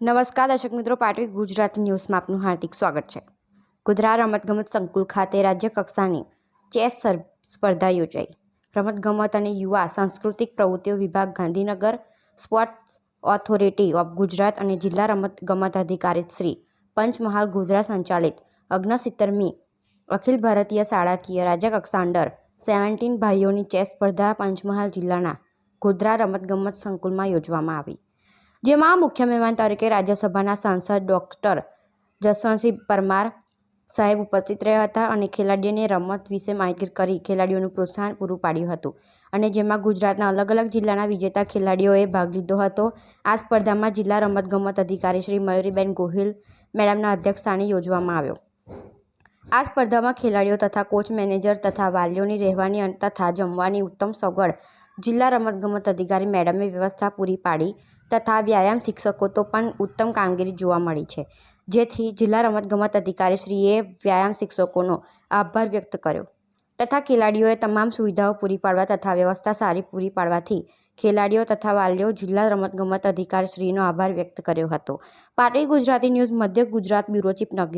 નમસ્કાર, દર્શક મિત્રો. પાટવી ગુજરાતી ન્યૂઝમાં આપનું હાર્દિક સ્વાગત છે. ગોધરા રમતગમત સંકુલ ખાતે રાજ્ય કક્ષાની ચેસ સ્પર્ધા યોજાઈ. રમતગમત અને યુવા સાંસ્કૃતિક પ્રવૃત્તિઓ વિભાગ Gandhinagar sports authority of Gujarat અને જિલ્લા રમતગમત અધિકારી શ્રી પંચમહાલ ગોધરા સંચાલિત અગ્નસિત્તરમી અખિલ ભારતીય શાળાકીય રાજ્યકક્ષા અંડર સેવન્ટીન ભાઈઓની ચેસ સ્પર્ધા પંચમહાલ જિલ્લાના ગોધરા રમતગમત સંકુલમાં યોજવામાં આવી. જેમાં મુખ્ય મહેમાન તરીકે રાજ્યસભાના સાંસદ ડૉક્ટર જસવંતસિંહ પરમાર સાહેબ ઉપસ્થિત રહ્યા હતા અને ખેલાડીઓને રમત વિશે માહિતી કરી ખેલાડીઓનું પ્રોત્સાહન પૂરું પાડ્યું હતું. અને જેમાં ગુજરાતના અલગ અલગ જિલ્લાના વિજેતા ખેલાડીઓએ ભાગ લીધો હતો. આ સ્પર્ધામાં જિલ્લા રમતગમત અધિકારી શ્રી મયુરીબેન ગોહિલ મેડમના અધ્યક્ષસ્થાને યોજવામાં આવ્યો. આ સ્પર્ધામાં ખેલાડીઓ તથા કોચ, મેનેજર તથા વાલીઓની રહેવાની તથા જમવાની ઉત્તમ સગવડ જિલ્લા રમતગમત અધિકારી મેડમે વ્યવસ્થા પૂરી પાડી. તથા વ્યાયામ શિક્ષકો તો પણ ઉત્તમ કામગીરી જોવા મળી છે. જેથી જિલ્લા રમતગમત અધિકારીશ્રીએ વ્યાયામ શિક્ષકોનો આભાર વ્યક્ત કર્યો. તથા ખેલાડીઓએ તમામ સુવિધાઓ પૂરી પાડવા તથા વ્યવસ્થા સારી પૂરી પાડવાથી ખેલાડીઓ તથા વાલીઓ જિલ્લા રમતગમત અધિકારીશ્રીનો આભાર વ્યક્ત કર્યો હતો. પાટવી ગુજરાતી ન્યૂઝ, મધ્ય ગુજરાત બ્યુરો ચીફ નગરી